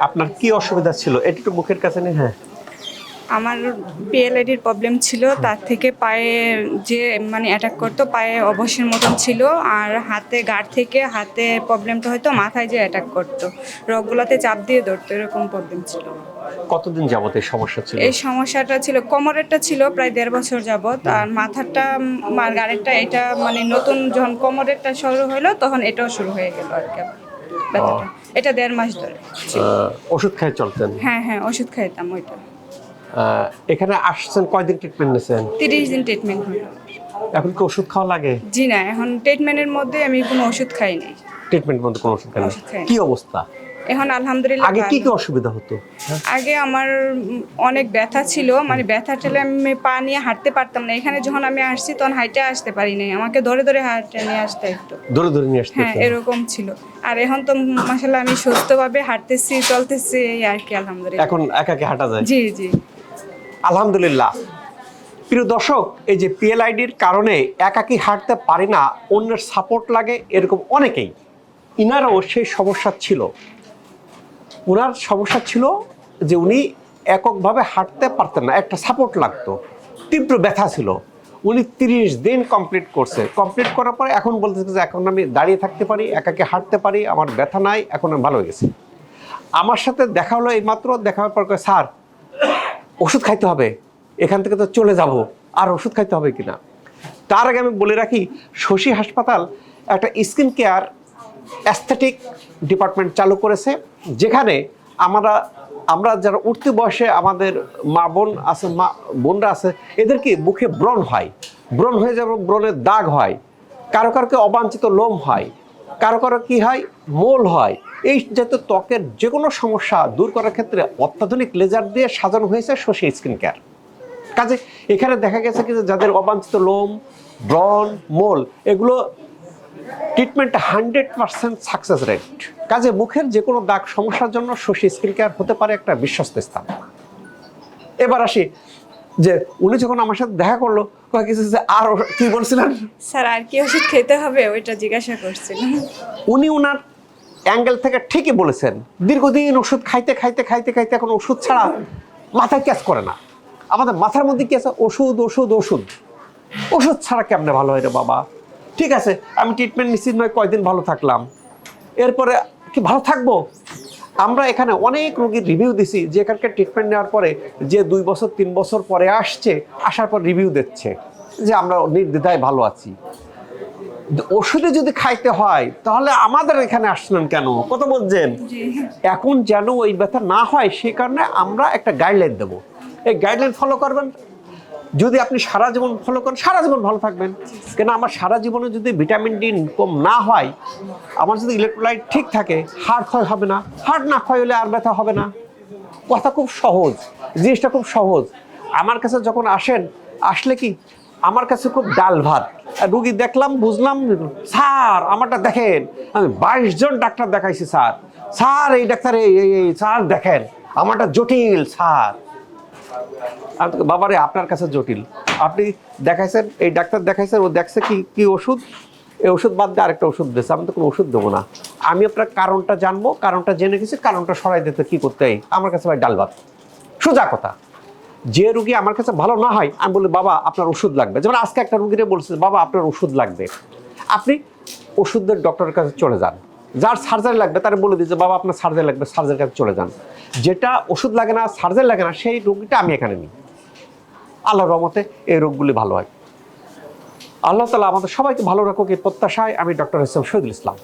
আপনার কি অসুবিধা ছিল? এটা একটু মুখের কাছে নিয়ে হ্যাঁ। আমার পিএলআইডির প্রবলেম ছিল তার থেকে পায়ে যে মানে অ্যাটাক করতো পায়ে অবশ্যের মতন ছিল আর হাতে গাড় থেকে হাতে প্রবলেমটা হয়তো মাথায় যে অ্যাটাক করতো। রগগুলোতে চাপ দিয়ে ধরতো এরকম প্রবলেম ছিল। কতদিন যাবত এই সমস্যা ছিল? এই সমস্যাটা ছিল কোমরেরটা ছিল প্রায় দেড় বছর যাবত আর মাথারটা আর গাড়িটা এটা মানে নতুন যখন কোমরেরটা শুরু হলো তখন এটাও শুরু হয়ে গেল আর কি। ব্যথাটা। এটা দেড় মাস ধরে। ওষুধ খাই চলতেন? হ্যাঁ হ্যাঁ ওষুধ খাইতাম ওইটা। এখানে আসছেন কয়দিন ট্রিটমেন্ট নিয়েছেন তিরিশ দিন ট্রিটমেন্ট হলো। এখন কি ওষুধ খাওয়া লাগে? জি না এখন ট্রিটমেন্টের মধ্যে আমি কোনো ওষুধ খাই নাই। ট্রিটমেন্ট মধ্যে কোনো ওষুধ খাই। কি অবস্থা? এখন আলহামদুলিল্লাহ আগে কি কি অসুবিধা হতো? আগে আমার অনেক ব্যথা ছিল মানে ব্যথা ঠেলে আমি পা নিয়ে হাঁটতে পারতাম না। এখানে যখন আমি আসছি তখন হাইটে আসতে পারি নাই। আমাকে ধরে ধরে হাঁটতে নিয়ে আসতে একটু। ধরে ধরে নিয়ে আসতে হ্যাঁ এরকম ছিল। আর এখন তো মাসাল্লাহ আমি সুস্থভাবে হাঁটতেছি চলতেছি এই আর কি আলহামদুলিল্লাহ। এখন একা একা হাঁটা যায়? জি জি। আলহামদুলিল্লাহ। প্রিয় দর্শক এই যে পিএলআইডির কারণে একাকি হাঁটতে পারি না অন্যের সাপোর্ট লাগে এরকম অনেকেই। ইনারও সেই সমস্যা ছিল। ওনার সমস্যা ছিল যে উনি এককভাবে হাঁটতে পারতেন না, একটা সাপোর্ট লাগতো, তীব্র ব্যথা ছিল। উনি তিরিশ দিন কমপ্লিট করছে। কমপ্লিট করার পরে এখন বলতেছে যে এখন আমি দাঁড়িয়ে থাকতে পারি, একাকে হাঁটতে পারি, আমার ব্যথা নাই, এখন আমি ভালো হয়ে গেছি। আমার সাথে দেখা হলো এইমাত্র দেখা হওয়ার পর স্যার, ওষুধ খাইতে হবে, এখান থেকে তো চলে যাব, আর ওষুধ খাইতে হবে কিনা? তার আগে আমি বলে রাখি, শশী হাসপাতাল একটা স্কিন কেয়ার অ্যাস্থেটিক ডিপার্টমেন্ট চালু করেছে, যেখানে আমরা আমরা যারা উঠতি বয়সে আমাদের মা বোন আছে, মা বোনরা আছে এদেরকে মুখে ব্রণ হয়? ব্রণ হয়ে যাবে, ব্রণের দাগ হয়, কারও কারোকে অবাঞ্ছিত লোম হয়, কারও কারও কি হয়? মোল হয়। এই জাতীয় ত্বকের যে কোনো সমস্যা দূর করার ক্ষেত্রে অত্যাধুনিক লেজার দিয়ে সাজানো হয়েছে শশী স্কিন কেয়ার। কাজে এখানে দেখা গেছে কি যাদের অবাঞ্ছিত লোম, ব্রণ, মোল, এগুলো treatment hundred percent success rate কাজে মুখের যে কোনো দাগ সমস্যার জন্য শশী স্কিন কেয়ার হতে পারে একটা বিশ্বস্ত স্থান। এবার আসি যে উনি যখন আমার সাথে দেখা করল কিছু যে আর কি বলছিলেন? স্যার আর কি ওষুধ খেতে হবে ওইটা জিজ্ঞাসা করছিলাম। উনি ওনার অ্যাঙ্গেল থেকে ঠিকই বলেছেন দীর্ঘদিন ওষুধ খাইতে খাইতে খাইতে খাইতে এখন ওষুধ ছাড়া মাথায় ক্যাচ করে না। আমাদের মাথার মধ্যে কি আছে? ওষুধ ওষুধ ওষুধ। ওষুধ ছাড়া কেমনে ভালো হয় রে বাবা? ঠিক আছে আমি ট্রিটমেন্ট নিশ্চিত নয় কয়দিন ভালো থাকলাম। এরপরে কি ভালো থাকব? আমরা এখানে অনেক রোগীর রিভিউ দিছি যে এখানকার ট্রিটমেন্ট নেওয়ার পরে যে দুই বছর তিন বছর পরে আসছে আসার পর রিভিউ দিচ্ছে যে আমরা নির্দ্বিধায় ভালো আছি। ওষুধে যদি খাইতে হয় তাহলে আমাদের এখানে আসলেন কেন? কত বলছেন? এখন যেন ওই ব্যথা না হয় সে কারণে আমরা একটা গাইডলাইন দেবো। এই গাইডলাইন ফলো করবেন? যদি আপনি সারা জীবন ফলো করেন, সারা জীবন ভালো থাকবেন। কেন আমার সারা জীবনে যদি ভিটামিন ডি কম না হয়, আমার যদি ইলেকট্রোলাইট ঠিক থাকে হাড় ক্ষয় হবে না। হাড় না ক্ষয় হলে আর ব্যথা হবে না। কথা খুব সহজ, জিনিসটা খুব সহজ। আমার কাছে যখন আসেন, আসলে কি, আমার কাছে খুব ডাল ভাত। রুগী দেখলাম, বুঝলাম, স্যার, আমারটা দেখেন, আমি বাইশ জন ডাক্তার দেখাইছি, স্যার। স্যার, এই ডাক্তার এই, স্যার, দেখেন, আমারটা জটিল, স্যার। বাবারে, আপনার কাছে জটিল। আপনি দেখাইছেন, এই ডাক্তার দেখাইছেন, ও দেখছে কি কি ওষুধ? এই ওষুধ বাদ দিয়ে আরেকটা ওষুধ দিয়েছে, আমি তো কোনো ওষুধ দেবো না। আমি আপনার কারণটা জানব, কারণটা জেনে গেছি, কারণটা সরাই দিতে কি করতে হয়। আমার কাছে ভাই ডাল ভাত। সোজা কথা। যে রুগী আমার কাছে ভালো না হয়, আমি বলি, বাবা, আপনার ওষুধ লাগবে। যেমন আজকে একটা রুগীরে বলছে, বাবা, আপনার ওষুধ লাগবে। আপনি ওষুধের ডক্টরের কাছে চলে যান। যার সার্জারি লাগবে, তার বলে দিচ্ছে বাবা, আপনার সার্জারি লাগবে সার্জারির কাছে চলে যান। যেটা ওষুধ লাগে না সার্জারি লাগে না, সেই রোগীটা আমি এখানে নিই। আল্লাহ রহমতে এই রোগগুলি ভালো হয়। আল্লাহ তালা আমাদের সবাইকে ভালো রাখুক, এই প্রত্যাশায় আমি ডক্টর ইসলাম শহীদুল ইসলাম।